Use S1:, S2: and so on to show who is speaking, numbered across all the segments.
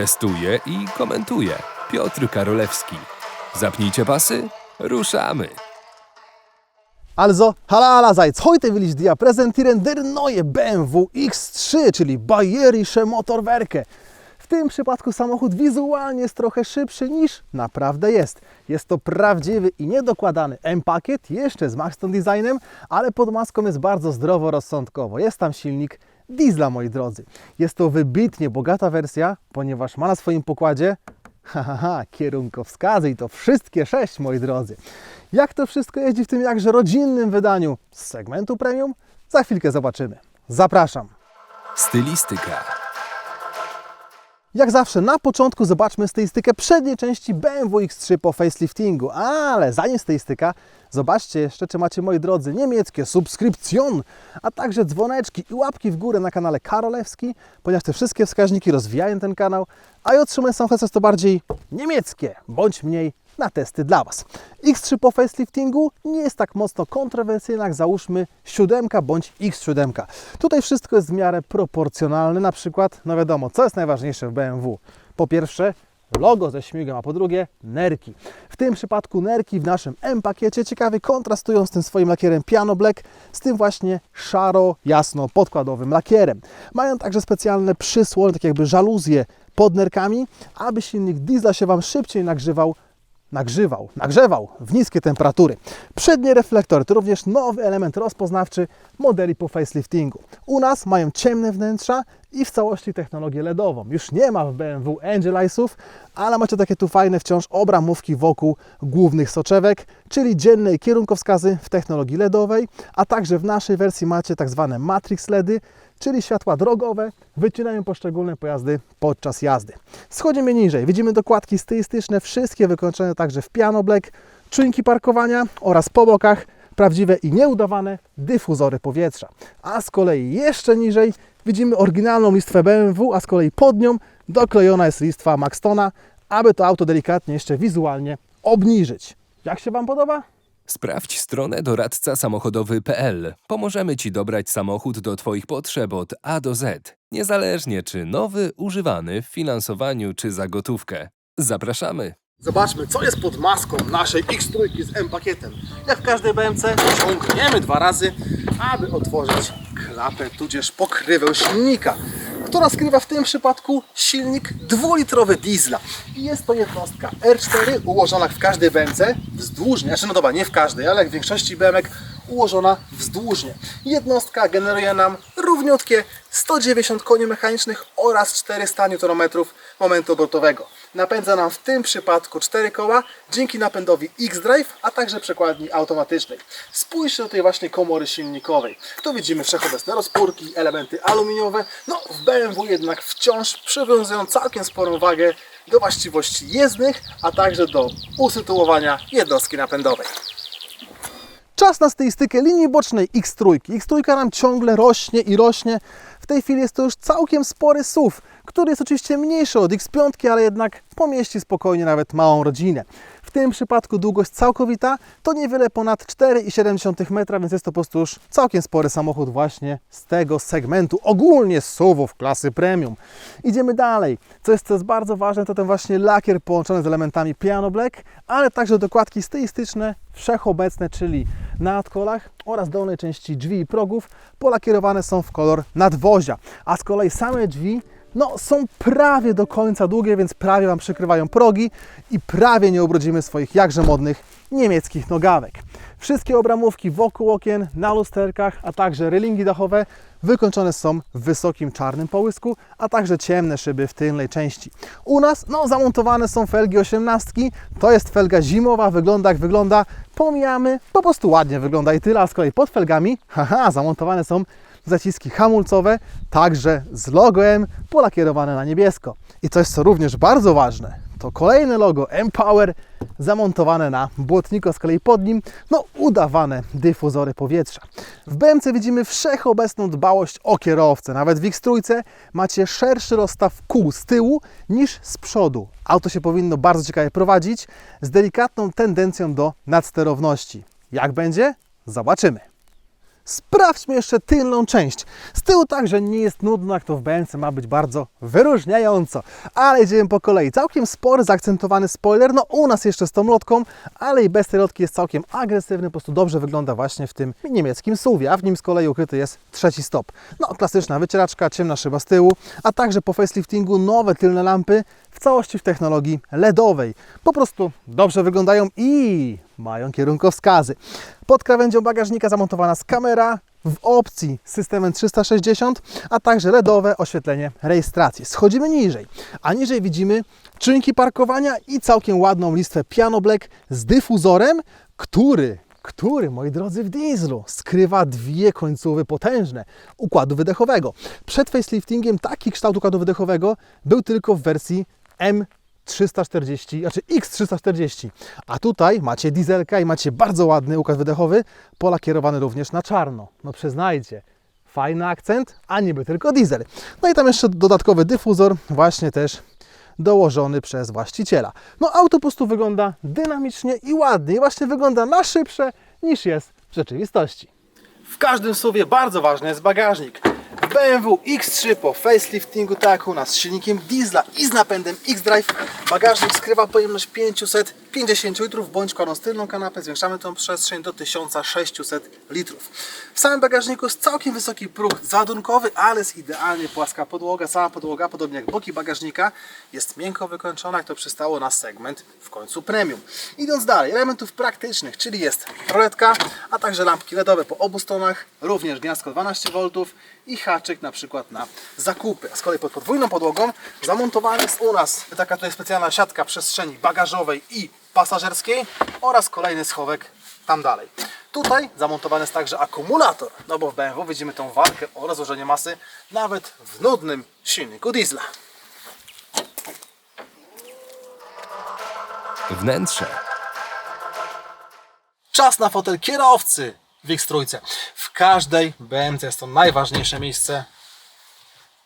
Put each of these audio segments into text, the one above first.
S1: Testuje i komentuje Piotr Karolewski. Zapnijcie pasy, ruszamy!
S2: Also, allerseits, heute will ich dir präsentieren der neue BMW X3, czyli Bayerische Motorwerke. W tym przypadku samochód wizualnie jest trochę szybszy niż naprawdę jest. Jest to prawdziwy i niedokładany M-pakiet, jeszcze z Maxton Designem, ale pod maską jest bardzo zdroworozsądkowo. Jest tam silnik diesla, moi drodzy. Jest to wybitnie bogata wersja, ponieważ ma na swoim pokładzie Ha, ha, ha, kierunkowskazy i to wszystkie sześć, moi drodzy. Jak to wszystko jeździ w tym jakże rodzinnym wydaniu z segmentu premium? Za chwilkę zobaczymy. Zapraszam.
S1: Stylistyka.
S2: Jak zawsze na początku zobaczmy stylistykę przedniej części BMW X3 po faceliftingu, ale zanim stylistyka, zobaczcie jeszcze, czy macie, moi drodzy, niemieckie subskrypcjon, a także dzwoneczki i łapki w górę na kanale Karolewski, ponieważ te wszystkie wskaźniki rozwijają ten kanał, a i otrzymuję samochody to bardziej niemieckie, bądź mniej na testy dla Was. X3 po faceliftingu nie jest tak mocno kontrowersyjna jak załóżmy 7 bądź X7. Tutaj wszystko jest w miarę proporcjonalne, na przykład, no wiadomo, co jest najważniejsze w BMW? Po pierwsze, logo ze śmigiem, a po drugie nerki. W tym przypadku nerki w naszym M-pakiecie ciekawie kontrastują z tym swoim lakierem Piano Black, z tym właśnie szaro-jasno-podkładowym lakierem. Mają także specjalne przysłony, tak jakby żaluzje pod nerkami, aby silnik diesla się Wam szybciej nagrzewał nagrzewał, nagrzewał w niskie temperatury. Przednie reflektory to również nowy element rozpoznawczy modeli po faceliftingu. U nas mają ciemne wnętrza i w całości technologię LEDową. Już nie ma w BMW Angel Eyesów, ale macie takie tu fajne wciąż obramówki wokół głównych soczewek, czyli dzienne kierunkowskazy w technologii LEDowej, a także w naszej wersji macie tak zwane Matrix LEDy, czyli światła drogowe, wycinają poszczególne pojazdy podczas jazdy. Schodzimy niżej, widzimy dokładki stylistyczne, wszystkie wykończone także w piano black, czujniki parkowania oraz po bokach prawdziwe i nieudawane dyfuzory powietrza. A z kolei jeszcze niżej widzimy oryginalną listwę BMW, a z kolei pod nią doklejona jest listwa Maxtona, aby to auto delikatnie jeszcze wizualnie obniżyć. Jak się Wam podoba?
S1: Sprawdź stronę doradca samochodowy.pl. Pomożemy Ci dobrać samochód do Twoich potrzeb od A do Z. Niezależnie czy nowy, używany, w finansowaniu czy za gotówkę. Zapraszamy!
S2: Zobaczmy, co jest pod maską naszej X3 z M-pakietem. Jak w każdej BMC, ciągniemy dwa razy, aby otworzyć klapę, tudzież pokrywę silnika, która skrywa w tym przypadku silnik dwulitrowy diesla. I jest to jednostka R4 ułożona w każdej BMC wzdłużnie, znaczy no dobra, nie w każdej, ale jak w większości BMK ułożona wzdłużnie. Jednostka generuje nam równiutkie 190 koni mechanicznych oraz 400 Nm momentu obrotowego. Napędza nam w tym przypadku 4 koła dzięki napędowi X-Drive, a także przekładni automatycznej. Spójrzcie do tej właśnie komory silnikowej. Tu widzimy wszechobecne rozpórki, elementy aluminiowe. No w BMW jednak wciąż przywiązują całkiem sporą wagę do właściwości jezdnych, a także do usytuowania jednostki napędowej. Czas na stylistykę linii bocznej X3. X3 nam ciągle rośnie i rośnie. Tej chwili jest to już całkiem spory SUV, który jest oczywiście mniejszy od X5, ale jednak pomieści spokojnie nawet małą rodzinę. W tym przypadku długość całkowita to niewiele ponad 4,7 metra, więc jest to po prostu już całkiem spory samochód właśnie z tego segmentu, ogólnie z SUVów klasy premium. Idziemy dalej. Co jest, co jest bardzo ważne, to ten właśnie lakier połączony z elementami piano black, ale także dokładki stylistyczne, wszechobecne, czyli na nadkolach oraz dolnej części drzwi i progów polakierowane są w kolor nadwozia, a z kolei same drzwi no, są prawie do końca długie, więc prawie Wam przykrywają progi i prawie nie ubrudzimy swoich jakże modnych niemieckich nogawek. Wszystkie obramówki wokół okien, na lusterkach, a także relingi dachowe wykończone są w wysokim czarnym połysku, a także ciemne szyby w tylnej części. U nas no, zamontowane są felgi 18. To jest felga zimowa, wygląda jak wygląda. Pomijamy, po prostu ładnie wygląda i tyle, a z kolei pod felgami, haha, zamontowane są zaciski hamulcowe, także z logoem polakierowane na niebiesko. I coś, co również bardzo ważne, to kolejne logo Empower zamontowane na błotniku, z kolei pod nim no, udawane dyfuzory powietrza. W BMC widzimy wszechobecną dbałość o kierowcę. Nawet w X3 macie szerszy rozstaw kół z tyłu niż z przodu. Auto się powinno bardzo ciekawie prowadzić z delikatną tendencją do nadsterowności. Jak będzie? Zobaczymy. Sprawdźmy jeszcze tylną część. Z tyłu także nie jest nudno, jak to w BMC ma być bardzo wyróżniająco. Ale idziemy po kolei. Całkiem spory, zaakcentowany spoiler. No u nas jeszcze z tą lotką, ale i bez tej lotki jest całkiem agresywny. Po prostu dobrze wygląda właśnie w tym niemieckim SUV, a w nim z kolei ukryty jest trzeci stop. No klasyczna wycieraczka, ciemna szyba z tyłu, a także po faceliftingu nowe tylne lampy w całości w technologii LEDowej. Po prostu dobrze wyglądają i mają kierunkowskazy. Pod krawędzią bagażnika zamontowana jest kamera w opcji systemem 360, a także LEDowe oświetlenie rejestracji. Schodzimy niżej, a niżej widzimy czujniki parkowania i całkiem ładną listwę Piano Black z dyfuzorem, który który, moi drodzy, w dieslu skrywa dwie końcówy potężne układu wydechowego. Przed faceliftingiem taki kształt układu wydechowego był tylko w wersji M340, znaczy X340, a tutaj macie dieselka i macie bardzo ładny układ wydechowy, polakierowany również na czarno. No przyznajcie, fajny akcent, a niby tylko diesel. No i tam jeszcze dodatkowy dyfuzor, właśnie też dołożony przez właściciela. No auto po prostu wygląda dynamicznie i ładnie i właśnie wygląda na szybsze niż jest w rzeczywistości. W każdym SUVie bardzo ważny jest bagażnik. BMW X3 po faceliftingu, tak u nas, z silnikiem diesla i z napędem X-Drive, bagażnik skrywa pojemność 550 litrów, bądź kładąc tylną kanapę zwiększamy tą przestrzeń do 1600 litrów. W samym bagażniku jest całkiem wysoki próg załadunkowy, ale jest idealnie płaska podłoga. Sama podłoga, podobnie jak boki bagażnika, jest miękko wykończona, jak to przystało na segment w końcu premium. Idąc dalej, elementów praktycznych, czyli jest roletka, a także lampki LEDowe po obu stronach, również gniazdko 12V i haczyk na przykład na zakupy. A z kolei pod podwójną podłogą zamontowana jest u nas taka tutaj specjalna siatka przestrzeni bagażowej i pasażerskiej oraz kolejny schowek tam dalej. Tutaj zamontowany jest także akumulator, no bo w BMW widzimy tą walkę o rozłożenie masy nawet w nudnym silniku diesla.
S1: Wnętrze.
S2: Czas na fotel kierowcy w X3. W każdej BMC jest to najważniejsze miejsce.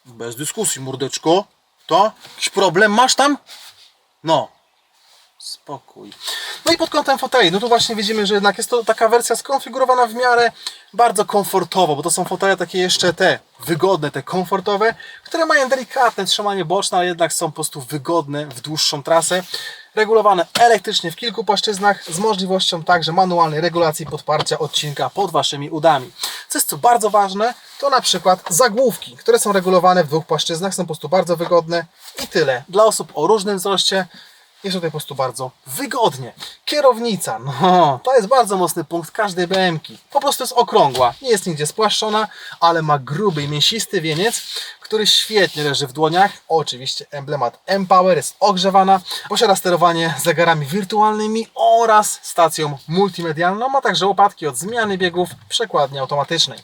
S2: Bez dyskusji, mordeczko. To? Jakiś problem masz tam? No. Spokój. No i pod kątem foteli, no tu właśnie widzimy, że jednak jest to taka wersja skonfigurowana w miarę bardzo komfortowo, bo to są fotele takie jeszcze te wygodne, te komfortowe, które mają delikatne trzymanie boczne, ale jednak są po prostu wygodne w dłuższą trasę. Regulowane elektrycznie w kilku płaszczyznach z możliwością także manualnej regulacji podparcia odcinka pod Waszymi udami. Co jest tu bardzo ważne, to na przykład zagłówki, które są regulowane w dwóch płaszczyznach, są po prostu bardzo wygodne i tyle. Dla osób o różnym wzroście jest tutaj po prostu bardzo wygodnie. Kierownica, no to jest bardzo mocny punkt każdej BM-ki. Po prostu jest okrągła, nie jest nigdzie spłaszczona, ale ma gruby i mięsisty wieniec, który świetnie leży w dłoniach. Oczywiście emblemat M-Power jest ogrzewana, posiada sterowanie zegarami wirtualnymi oraz stacją multimedialną, ma także łopatki od zmiany biegów przekładni automatycznej.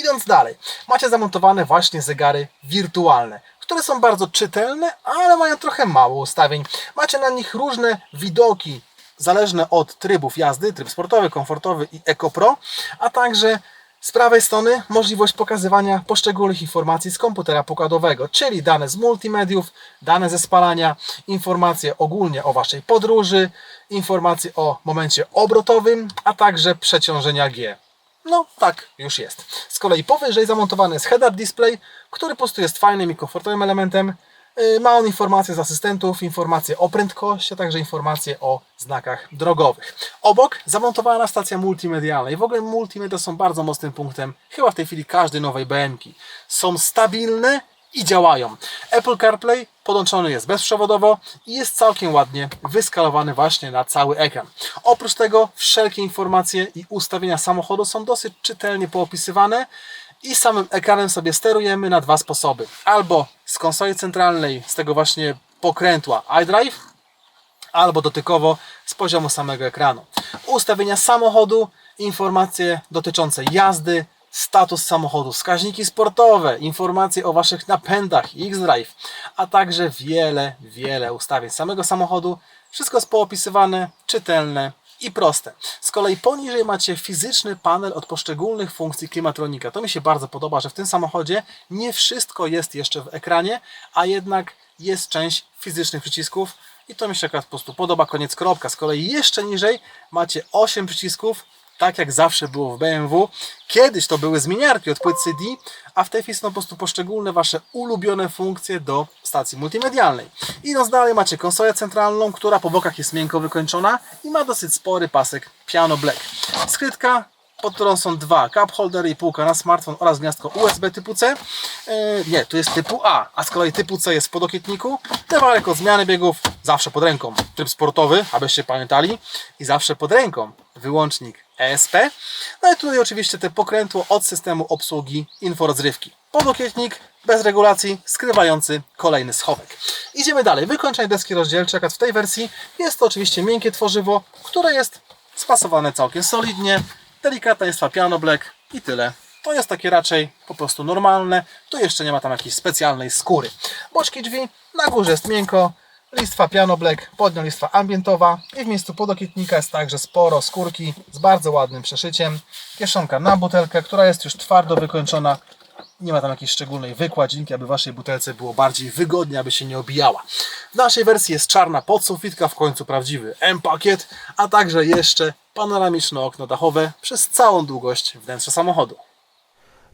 S2: Idąc dalej, macie zamontowane właśnie zegary wirtualne które są bardzo czytelne, ale mają trochę mało ustawień. Macie na nich różne widoki, zależne od trybów jazdy, tryb sportowy, komfortowy i Eco Pro, a także z prawej strony możliwość pokazywania poszczególnych informacji z komputera pokładowego, czyli dane z multimediów, dane ze spalania, informacje ogólnie o Waszej podróży, informacje o momencie obrotowym, a także przeciążenia G. No tak już jest. Z kolei powyżej zamontowany jest head-up display, który po prostu jest fajnym i komfortowym elementem. Yy, Ma on informacje z asystentów, informacje o prędkości, a także informacje o znakach drogowych. Obok zamontowana stacja multimedialna i w ogóle multimedia są bardzo mocnym punktem chyba w tej chwili każdej nowej BM-ki. Są stabilne i działają. Apple CarPlay podłączony jest bezprzewodowo i jest całkiem ładnie wyskalowany właśnie na cały ekran. Oprócz tego wszelkie informacje i ustawienia samochodu są dosyć czytelnie poopisywane i samym ekranem sobie sterujemy na dwa sposoby. Albo z konsoli centralnej, z tego właśnie pokrętła iDrive, albo dotykowo z poziomu samego ekranu. Ustawienia samochodu, informacje dotyczące jazdy, status samochodu, wskaźniki sportowe, informacje o Waszych napędach, X-Drive, a także wiele, wiele ustawień samego samochodu. Wszystko jest poopisywane, czytelne i proste. Z kolei poniżej macie fizyczny panel od poszczególnych funkcji klimatronika. To mi się bardzo podoba, że w tym samochodzie nie wszystko jest jeszcze w ekranie, a jednak jest część fizycznych przycisków i to mi się akurat po prostu podoba, koniec kropka. Z kolei jeszcze niżej macie 8 przycisków tak jak zawsze było w BMW. Kiedyś to były zmieniarki od płyt CD, a w tej chwili są po prostu poszczególne Wasze ulubione funkcje do stacji multimedialnej. Idąc dalej macie konsolę centralną, która po bokach jest miękko wykończona i ma dosyć spory pasek Piano Black. Skrytka pod którą są dwa cup holdery i półka na smartfon oraz gniazdko USB typu C. Yy, nie, tu jest typu A, a z kolei typu C jest w podokietniku. Dewalek od zmiany biegów zawsze pod ręką. Tryb sportowy, abyście pamiętali. I zawsze pod ręką wyłącznik ESP. No i tutaj oczywiście te pokrętło od systemu obsługi inforozrywki. Podokietnik bez regulacji, skrywający kolejny schowek. Idziemy dalej. Wykończenie deski rozdzielczej, jak w tej wersji jest to oczywiście miękkie tworzywo, które jest spasowane całkiem solidnie. Delikatna jest piano black i tyle. To jest takie raczej po prostu normalne. Tu jeszcze nie ma tam jakiejś specjalnej skóry. Boczki drzwi, na górze jest miękko, listwa piano black, pod nią listwa ambientowa i w miejscu podokietnika jest także sporo skórki z bardzo ładnym przeszyciem. Kieszonka na butelkę, która jest już twardo wykończona. Nie ma tam jakiejś szczególnej wykładzinki, aby waszej butelce było bardziej wygodnie, aby się nie obijała. W naszej wersji jest czarna podsufitka, w końcu prawdziwy M-pakiet, a także jeszcze panoramiczne okno dachowe przez całą długość wnętrza samochodu.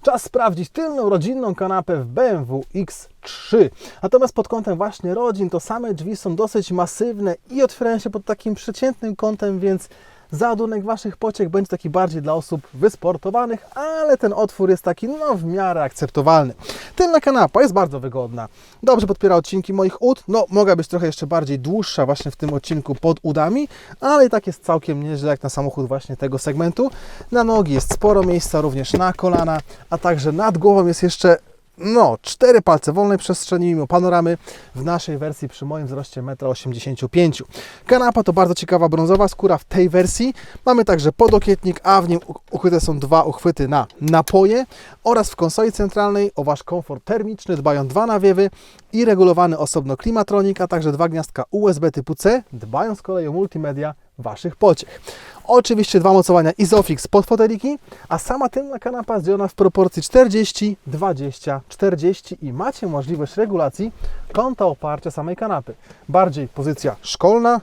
S2: Czas sprawdzić tylną rodzinną kanapę w BMW X3. Natomiast pod kątem właśnie rodzin to same drzwi są dosyć masywne i otwierają się pod takim przeciętnym kątem, więc załadunek Waszych pociech będzie taki bardziej dla osób wysportowanych, ale ten otwór jest taki no w miarę akceptowalny. Tylna kanapa jest bardzo wygodna. Dobrze podpiera odcinki moich ud. No mogła być trochę jeszcze bardziej dłuższa właśnie w tym odcinku pod udami, ale i tak jest całkiem nieźle jak na samochód właśnie tego segmentu. Na nogi jest sporo miejsca, również na kolana, a także nad głową jest jeszcze no, cztery palce wolnej przestrzeni mimo panoramy w naszej wersji przy moim wzroście 1,85 m. Kanapa to bardzo ciekawa brązowa skóra w tej wersji. Mamy także podokietnik, a w nim ukryte są dwa uchwyty na napoje oraz w konsoli centralnej o Wasz komfort termiczny dbają dwa nawiewy i regulowany osobno klimatronik, a także dwa gniazdka USB typu C, dbają z kolei o multimedia Waszych pociech. Oczywiście dwa mocowania Isofix pod foteliki, a sama tylna kanapa zdzielona w proporcji 40, 20, 40 i macie możliwość regulacji kąta oparcia samej kanapy. Bardziej pozycja szkolna,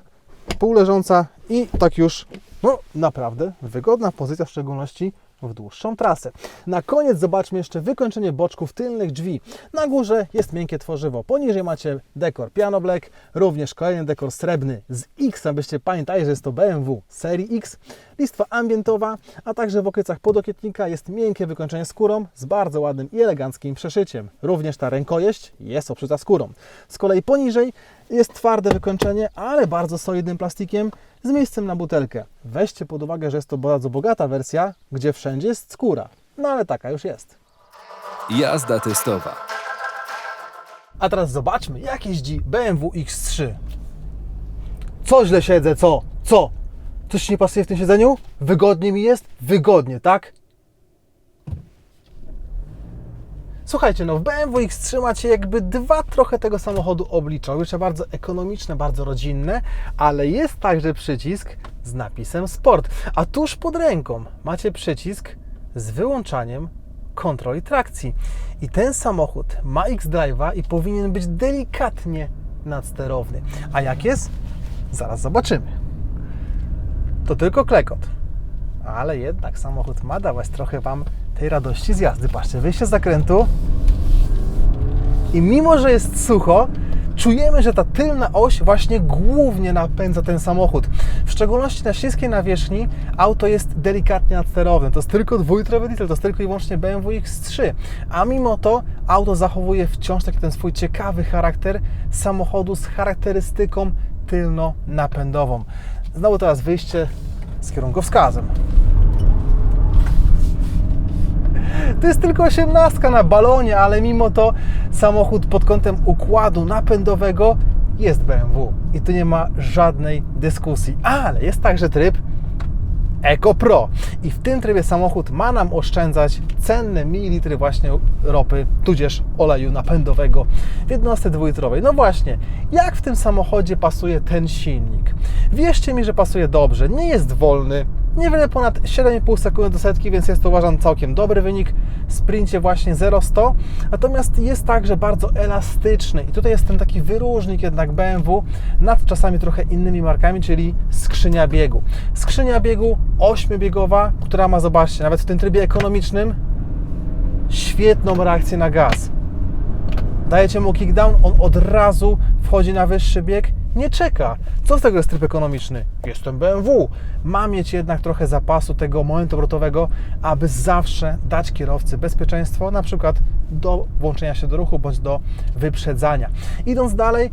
S2: półleżąca i tak już no, naprawdę wygodna pozycja, w szczególności w dłuższą trasę. Na koniec zobaczmy jeszcze wykończenie boczków tylnych drzwi. Na górze jest miękkie tworzywo, poniżej macie dekor piano black, również kolejny dekor srebrny z X, abyście pamiętali, że jest to BMW serii X, listwa ambientowa, a także w okrycach podokietnika jest miękkie wykończenie skórą z bardzo ładnym i eleganckim przeszyciem. Również ta rękojeść jest obszyta skórą. Z kolei poniżej jest twarde wykończenie, ale bardzo solidnym plastikiem z miejscem na butelkę. Weźcie pod uwagę, że jest to bardzo bogata wersja, gdzie wszędzie jest skóra. No ale taka już jest.
S1: Jazda testowa.
S2: A teraz zobaczmy, jak jeździ BMW X3. Co źle siedzę, co? Co? Coś nie pasuje w tym siedzeniu? Wygodnie mi jest? Wygodnie, tak? Słuchajcie, no w BMW X3 macie jakby dwa trochę tego samochodu oblicza. Oblicza bardzo ekonomiczne, bardzo rodzinne, ale jest także przycisk z napisem Sport. A tuż pod ręką macie przycisk z wyłączaniem kontroli trakcji. I ten samochód ma X-Drive'a i powinien być delikatnie nadsterowny. A jak jest? Zaraz zobaczymy. To tylko klekot. Ale jednak samochód ma dawać trochę Wam tej radości z jazdy. Patrzcie, wyjście z zakrętu i mimo, że jest sucho, czujemy, że ta tylna oś właśnie głównie napędza ten samochód. W szczególności na śliskiej nawierzchni auto jest delikatnie nadsterowne. To jest tylko dwulitrowy diesel, to jest tylko i wyłącznie BMW X3. A mimo to auto zachowuje wciąż taki ten swój ciekawy charakter samochodu z charakterystyką tylno-napędową. Znowu teraz wyjście z kierunkowskazem. To jest tylko 18 na balonie, ale mimo to samochód pod kątem układu napędowego jest BMW i tu nie ma żadnej dyskusji. Ale jest także tryb Eco Pro i w tym trybie samochód ma nam oszczędzać cenne mililitry właśnie ropy, tudzież oleju napędowego w jednostce dwulitrowej. No właśnie, jak w tym samochodzie pasuje ten silnik? Wierzcie mi, że pasuje dobrze. Nie jest wolny, Niewiele ponad 7,5 sekundy do setki, więc jest to uważam całkiem dobry wynik w sprincie właśnie 0-100. Natomiast jest także bardzo elastyczny i tutaj jest ten taki wyróżnik jednak BMW nad czasami trochę innymi markami, czyli skrzynia biegu. Skrzynia biegu 8-biegowa, która ma, zobaczcie, nawet w tym trybie ekonomicznym świetną reakcję na gaz. Dajecie mu kickdown, on od razu wchodzi na wyższy bieg, nie czeka. Co z tego jest tryb ekonomiczny? Jestem BMW. Ma mieć jednak trochę zapasu tego momentu obrotowego, aby zawsze dać kierowcy bezpieczeństwo, na przykład do włączenia się do ruchu bądź do wyprzedzania. Idąc dalej,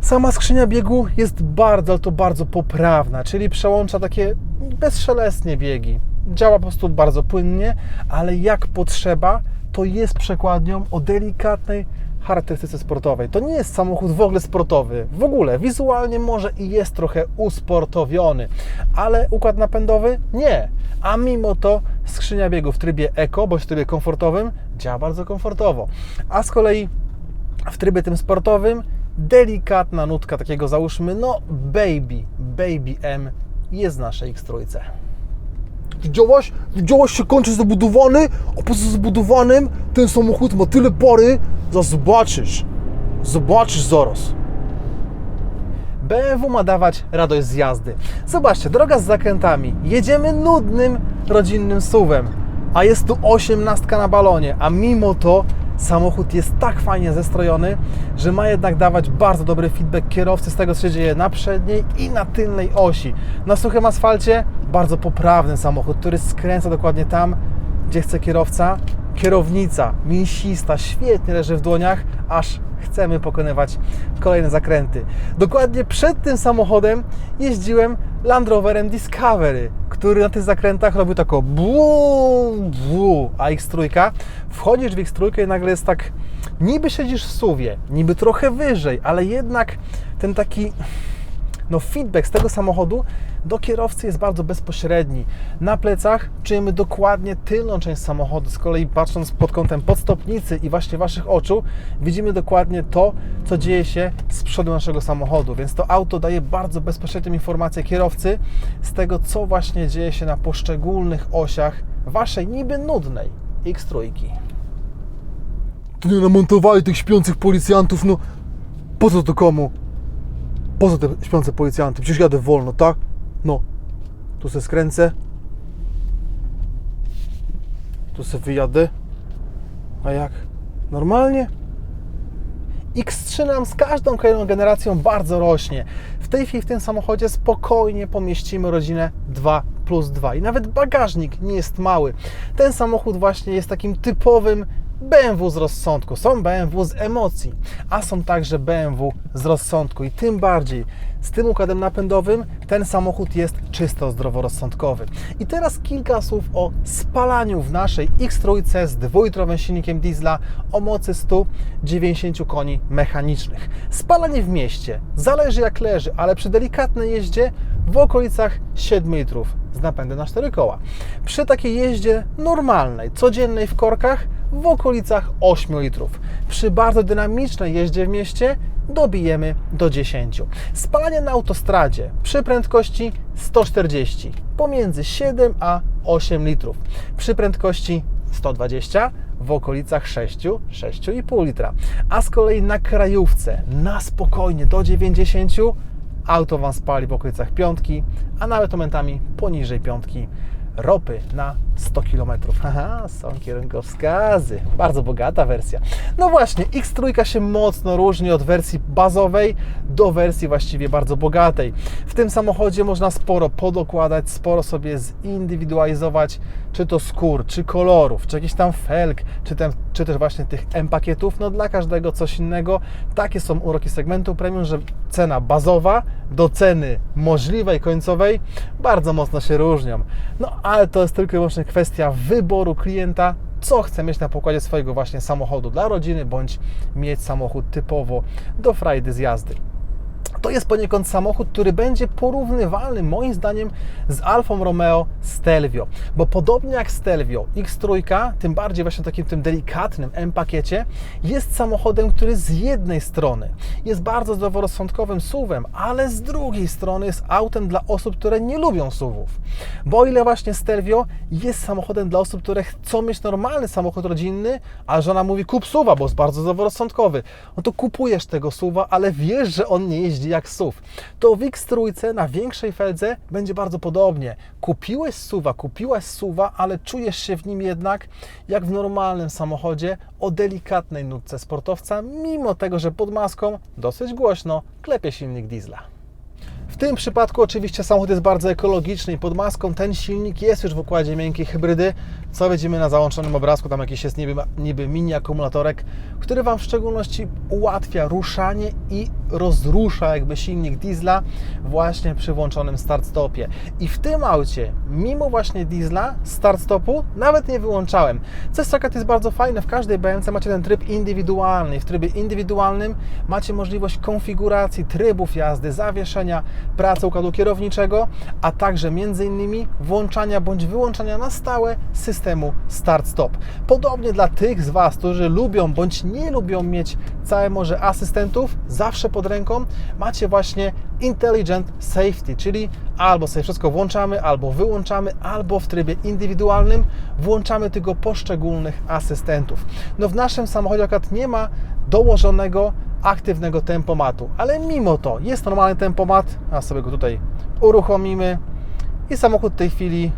S2: sama skrzynia biegu jest bardzo, to bardzo poprawna, czyli przełącza takie bezszelestnie biegi. Działa po prostu bardzo płynnie, ale jak potrzeba, to jest przekładnią o delikatnej charakterystyce sportowej. To nie jest samochód w ogóle sportowy. W ogóle wizualnie może i jest trochę usportowiony, ale układ napędowy nie. A mimo to skrzynia biegu w trybie eco bądź w trybie komfortowym działa bardzo komfortowo. A z kolei w trybie tym sportowym delikatna nutka takiego załóżmy, no baby, baby M jest w naszej X3.
S3: Widziałaś? Widziałaś się kończy zabudowany, a poza zbudowanym ten samochód ma tyle pary, że zobaczysz. Zobaczysz zaraz.
S2: BMW ma dawać radość z jazdy. Zobaczcie, droga z zakrętami. Jedziemy nudnym, rodzinnym suwem, a jest tu osiemnastka na balonie, a mimo to samochód jest tak fajnie zestrojony, że ma jednak dawać bardzo dobry feedback kierowcy z tego, co się dzieje na przedniej i na tylnej osi. Na suchym asfalcie bardzo poprawny samochód, który skręca dokładnie tam, gdzie chce kierowca. Kierownica mięsista, świetnie leży w dłoniach, aż chcemy pokonywać kolejne zakręty. Dokładnie przed tym samochodem jeździłem Land Roverem Discovery, który na tych zakrętach robił tako buu, buu, a X3 wchodzisz w X3 i nagle jest tak, niby siedzisz w suwie, niby trochę wyżej, ale jednak ten taki no feedback z tego samochodu do kierowcy jest bardzo bezpośredni. Na plecach czujemy dokładnie tylną część samochodu. Z kolei patrząc pod kątem podstopnicy i właśnie Waszych oczu, widzimy dokładnie to, co dzieje się z przodu naszego samochodu. Więc to auto daje bardzo bezpośrednią informację kierowcy z tego, co właśnie dzieje się na poszczególnych osiach Waszej niby nudnej X3.
S3: Tu nie namontowali tych śpiących policjantów, no po co to komu? Po co te śpiące policjanty? Przecież jadę wolno, tak? No, tu se skręcę. Tu se wyjadę. A jak? Normalnie?
S2: X3 nam z każdą kolejną generacją bardzo rośnie. W tej chwili w tym samochodzie spokojnie pomieścimy rodzinę 2 plus 2 i nawet bagażnik nie jest mały. Ten samochód właśnie jest takim typowym BMW z rozsądku. Są BMW z emocji, a są także BMW z rozsądku i tym bardziej z tym układem napędowym ten samochód jest czysto zdroworozsądkowy. I teraz kilka słów o spalaniu w naszej X3 z dwulitrowym silnikiem diesla o mocy 190 koni mechanicznych. Spalanie w mieście zależy jak leży, ale przy delikatnej jeździe w okolicach 7 litrów z napędem na 4 koła. Przy takiej jeździe normalnej, codziennej w korkach w okolicach 8 litrów. Przy bardzo dynamicznej jeździe w mieście dobijemy do 10. Spalanie na autostradzie przy prędkości 140 pomiędzy 7 a 8 litrów. Przy prędkości 120 w okolicach 6, 6,5 litra. A z kolei na krajówce na spokojnie do 90 auto Wam spali w okolicach piątki, a nawet momentami poniżej piątki ropy na 100 km. Haha, są kierunkowskazy. Bardzo bogata wersja. No właśnie, X3 się mocno różni od wersji bazowej do wersji właściwie bardzo bogatej. W tym samochodzie można sporo podokładać, sporo sobie zindywidualizować, czy to skór, czy kolorów, czy jakiś tam felg, czy, ten, czy też właśnie tych M-pakietów. No dla każdego coś innego. Takie są uroki segmentu premium, że cena bazowa do ceny możliwej, końcowej bardzo mocno się różnią. No ale to jest tylko i wyłącznie kwestia wyboru klienta, co chce mieć na pokładzie swojego właśnie samochodu dla rodziny, bądź mieć samochód typowo do frajdy z jazdy. To jest poniekąd samochód, który będzie porównywalny moim zdaniem z Alfą Romeo Stelvio, bo podobnie jak Stelvio, X3, tym bardziej właśnie takim tym delikatnym M-pakiecie, jest samochodem, który z jednej strony jest bardzo zdroworozsądkowym SUV-em, ale z drugiej strony jest autem dla osób, które nie lubią SUV-ów. Bo o ile właśnie Stelvio jest samochodem dla osób, które chcą mieć normalny samochód rodzinny, a żona mówi kup SUV-a, bo jest bardzo zdroworozsądkowy, no to kupujesz tego SUV-a, ale wiesz, że on nie jeździ jak SUV. To w X3 na większej feldze będzie bardzo podobnie. Kupiłeś SUV-a, kupiłaś SUV-a, ale czujesz się w nim jednak jak w normalnym samochodzie o delikatnej nutce sportowca, mimo tego, że pod maską dosyć głośno klepie silnik diesla. W tym przypadku oczywiście samochód jest bardzo ekologiczny i pod maską ten silnik jest już w układzie miękkiej hybrydy, co widzimy na załączonym obrazku, tam jakiś jest niby, niby mini akumulatorek, który Wam w szczególności ułatwia ruszanie i rozrusza jakby silnik diesla właśnie przy włączonym start-stopie. I w tym aucie, mimo właśnie diesla, start-stopu nawet nie wyłączałem. Co jest jest bardzo fajne, w każdej BMC macie ten tryb indywidualny. W trybie indywidualnym macie możliwość konfiguracji trybów jazdy, zawieszenia, pracy układu kierowniczego, a także między innymi włączania bądź wyłączania na stałe systemu start-stop. Podobnie dla tych z Was, którzy lubią bądź nie lubią mieć całe morze asystentów, zawsze pod ręką macie właśnie Intelligent Safety, czyli albo sobie wszystko włączamy, albo wyłączamy, albo w trybie indywidualnym włączamy tylko poszczególnych asystentów. No w naszym samochodzie akurat nie ma dołożonego aktywnego tempomatu, ale mimo to jest normalny tempomat, a sobie go tutaj uruchomimy i samochód w tej chwili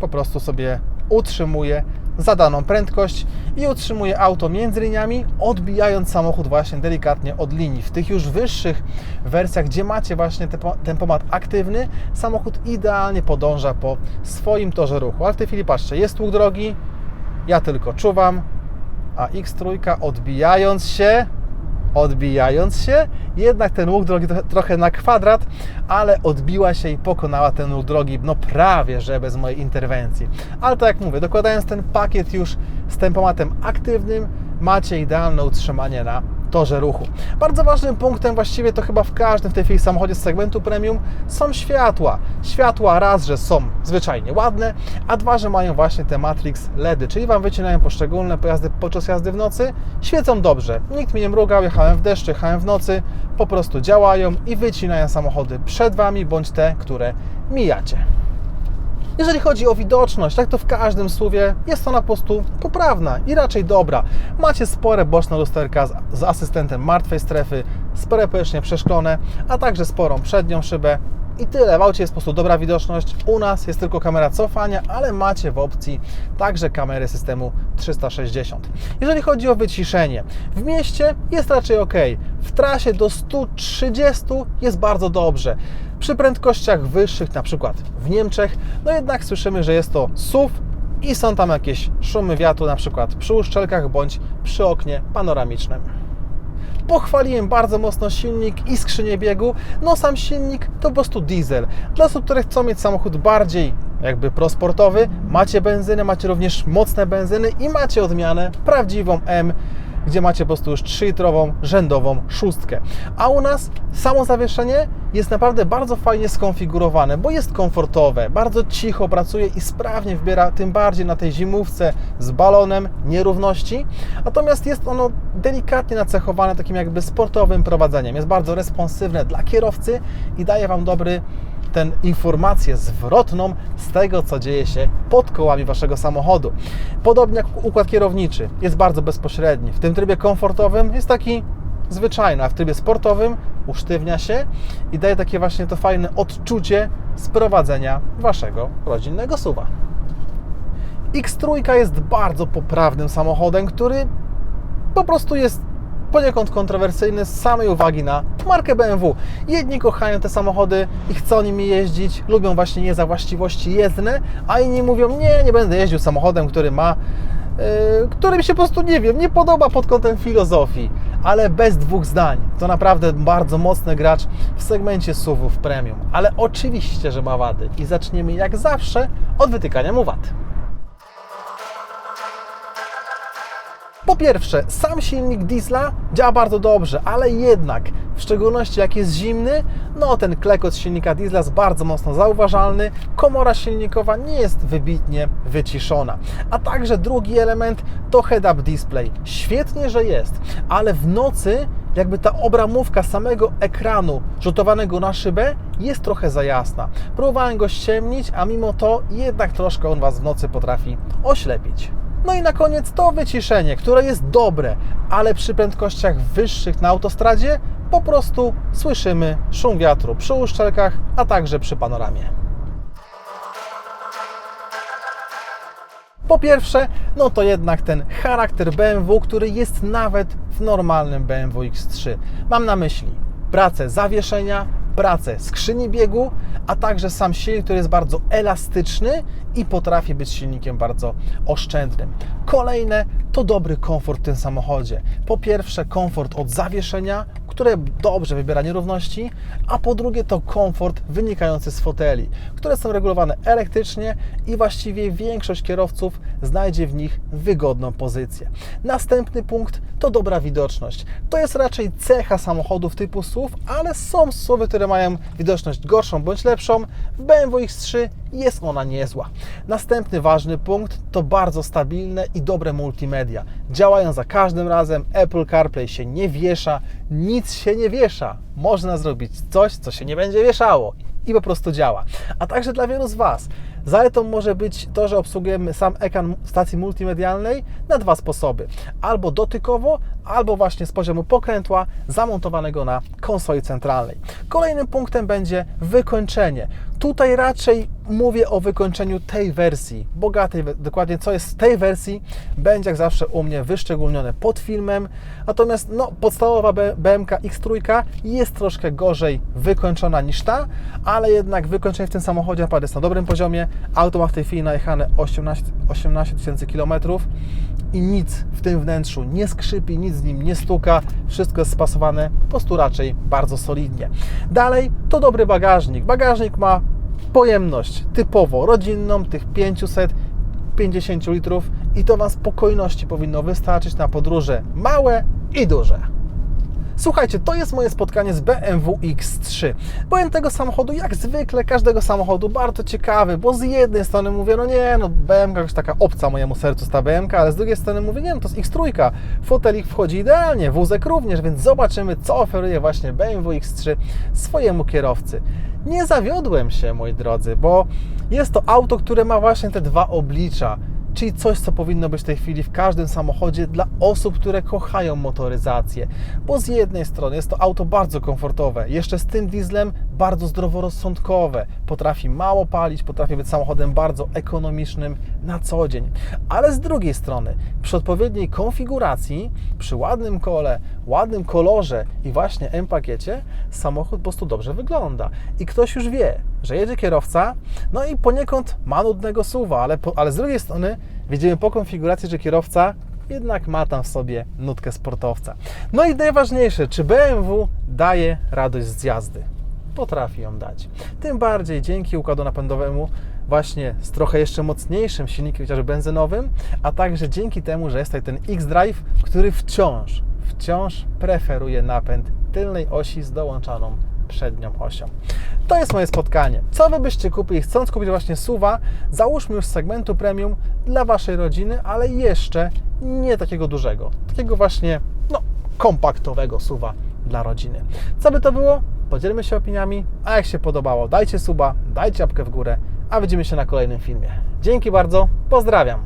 S2: po prostu sobie utrzymuje zadaną prędkość i utrzymuje auto między liniami, odbijając samochód właśnie delikatnie od linii. W tych już wyższych wersjach, gdzie macie właśnie tempo- tempomat aktywny, samochód idealnie podąża po swoim torze ruchu. Ale w tej chwili patrzcie, jest łuk drogi, ja tylko czuwam, a X3 odbijając się, odbijając się, jednak ten łuk drogi trochę- na kwadrat, ale odbiła się i pokonała ten łuk drogi, no prawie, że bez mojej interwencji. Ale tak jak mówię, dokładając ten pakiet już z tempomatem aktywnym, macie idealne utrzymanie na torze ruchu. Bardzo ważnym punktem właściwie to chyba w każdym w tej chwili samochodzie z segmentu premium są światła. Światła raz, że są zwyczajnie ładne, a dwa, że mają właśnie te Matrix LEDy, czyli Wam wycinają poszczególne pojazdy podczas jazdy w nocy, świecą dobrze. Nikt mi nie mrugał, jechałem w deszczu, jechałem w nocy, po prostu działają i wycinają samochody przed Wami, bądź te, które mijacie. Jeżeli chodzi o widoczność, tak to w każdym słowie jest ona po prostu poprawna i raczej dobra. Macie spore boczne lusterka z, z asystentem martwej strefy, spore powierzchnie przeszklone, a także sporą przednią szybę. I tyle. W aucie jest po prostu dobra widoczność. U nas jest tylko kamera cofania, ale macie w opcji także kamery systemu 360. Jeżeli chodzi o wyciszenie, w mieście jest raczej ok. W trasie do 130 jest bardzo dobrze. Przy prędkościach wyższych, na przykład w Niemczech, no jednak słyszymy, że jest to SUV i są tam jakieś szumy wiatru, na przykład przy uszczelkach bądź przy oknie panoramicznym. Pochwaliłem bardzo mocno silnik i skrzynię biegu. No sam silnik to po prostu diesel. Dla osób, które chcą mieć samochód bardziej jakby prosportowy, macie benzynę, macie również mocne benzyny i macie odmianę prawdziwą M, gdzie macie po prostu już 3-litrową rzędową szóstkę. A u nas samo zawieszenie jest naprawdę bardzo fajnie skonfigurowane, bo jest komfortowe, bardzo cicho pracuje i sprawnie wbiera, tym bardziej na tej zimówce z balonem nierówności. Natomiast jest ono delikatnie nacechowane takim jakby sportowym prowadzeniem. Jest bardzo responsywne dla kierowcy i daje Wam dobry ten informację zwrotną z tego, co dzieje się pod kołami Waszego samochodu. Podobnie jak układ kierowniczy, jest bardzo bezpośredni. W tym trybie komfortowym jest taki zwyczajny, a w trybie sportowym usztywnia się i daje takie właśnie to fajne odczucie sprowadzenia Waszego rodzinnego suwa. X3 jest bardzo poprawnym samochodem, który po prostu jest poniekąd kontrowersyjny z samej uwagi na markę BMW. Jedni kochają te samochody i chcą nimi jeździć, lubią właśnie je za właściwości jezdne, a inni mówią, nie, nie będę jeździł samochodem, który ma yy, który mi się po prostu, nie wiem, nie podoba pod kątem filozofii, ale bez dwóch zdań. To naprawdę bardzo mocny gracz w segmencie SUV-ów premium. Ale oczywiście, że ma wady i zaczniemy jak zawsze od wytykania mu wad. Po pierwsze, sam silnik diesla działa bardzo dobrze, ale jednak, w szczególności jak jest zimny, no ten klekot silnika diesla jest bardzo mocno zauważalny, komora silnikowa nie jest wybitnie wyciszona. A także drugi element to head-up display. Świetnie, że jest, ale w nocy jakby ta obramówka samego ekranu rzutowanego na szybę jest trochę za jasna. Próbowałem go ściemnić, a mimo to jednak troszkę on Was w nocy potrafi oślepić. No i na koniec to wyciszenie, które jest dobre, ale przy prędkościach wyższych na autostradzie po prostu słyszymy szum wiatru przy uszczelkach, a także przy panoramie. Po pierwsze, no to jednak ten charakter BMW, który jest nawet w normalnym BMW X3. Mam na myśli pracę zawieszenia, pracę skrzyni biegu, a także sam silnik, który jest bardzo elastyczny i potrafi być silnikiem bardzo oszczędnym. Kolejne to dobry komfort w tym samochodzie. Po pierwsze, komfort od zawieszenia, które dobrze wybiera nierówności, a po drugie to komfort wynikający z foteli, które są regulowane elektrycznie i właściwie większość kierowców znajdzie w nich wygodną pozycję. Następny punkt to dobra widoczność. To jest raczej cecha samochodów typu SUV, ale są SUVy, które mają widoczność gorszą bądź lepszą. W BMW X3 jest ona niezła. Następny ważny punkt to bardzo stabilne i dobre multimedia. Działają za każdym razem, Apple CarPlay się nie wiesza, nic się nie wiesza. Można zrobić coś, co się nie będzie wieszało i po prostu działa. A także dla wielu z Was zaletą może być to, że obsługujemy sam ekran stacji multimedialnej na dwa sposoby. Albo dotykowo, albo właśnie z poziomu pokrętła zamontowanego na konsoli centralnej. Kolejnym punktem będzie wykończenie. Tutaj raczej mówię o wykończeniu tej wersji, bogatej, dokładnie co jest w tej wersji, będzie jak zawsze u mnie wyszczególnione pod filmem. Natomiast no, podstawowa BMK X3 jest troszkę gorzej wykończona niż ta, ale jednak wykończenie w tym samochodzie naprawdę jest na dobrym poziomie. Auto ma w tej chwili najechane 18 18 tysięcy kilometrów i nic w tym wnętrzu nie skrzypi, nic z nim nie stuka, wszystko jest spasowane po prostu raczej bardzo solidnie. Dalej to dobry bagażnik. Bagażnik ma pojemność typowo rodzinną, tych 550 litrów i to Wam spokojności powinno wystarczyć na podróże małe i duże. Słuchajcie, to jest moje spotkanie z BMW X3. Byłem tego samochodu, jak zwykle, każdego samochodu, bardzo ciekawy, bo z jednej strony mówię, no nie, no BMK już taka obca mojemu sercu ta BMK, ale z drugiej strony mówię, nie, no to jest X3, fotelik wchodzi idealnie, wózek również, więc zobaczymy, co oferuje właśnie BMW X3 swojemu kierowcy. Nie zawiodłem się, moi drodzy, bo jest to auto, które ma właśnie te dwa oblicza czyli coś, co powinno być w tej chwili w każdym samochodzie dla osób, które kochają motoryzację. Bo z jednej strony jest to auto bardzo komfortowe, jeszcze z tym dieslem bardzo zdroworozsądkowe, potrafi mało palić, potrafi być samochodem bardzo ekonomicznym na co dzień. Ale z drugiej strony, przy odpowiedniej konfiguracji, przy ładnym kole, ładnym kolorze i właśnie M-pakiecie, samochód po prostu dobrze wygląda. I ktoś już wie, że jedzie kierowca, no i poniekąd ma nudnego suwa, ale, po, ale z drugiej strony widzimy po konfiguracji, że kierowca jednak ma tam w sobie nutkę sportowca. No i najważniejsze, czy BMW daje radość z jazdy? Potrafi ją dać. Tym bardziej dzięki układu napędowemu właśnie z trochę jeszcze mocniejszym silnikiem, chociażby benzynowym, a także dzięki temu, że jest tutaj ten X-Drive, który wciąż, wciąż preferuje napęd tylnej osi z dołączaną przednią osią. To jest moje spotkanie. Co Wy byście kupili, chcąc kupić właśnie suwa, załóżmy już z segmentu premium dla Waszej rodziny, ale jeszcze nie takiego dużego, takiego właśnie, no, kompaktowego suwa dla rodziny. Co by to było? Podzielmy się opiniami, a jak się podobało, dajcie suba, dajcie łapkę w górę, a widzimy się na kolejnym filmie. Dzięki bardzo, pozdrawiam.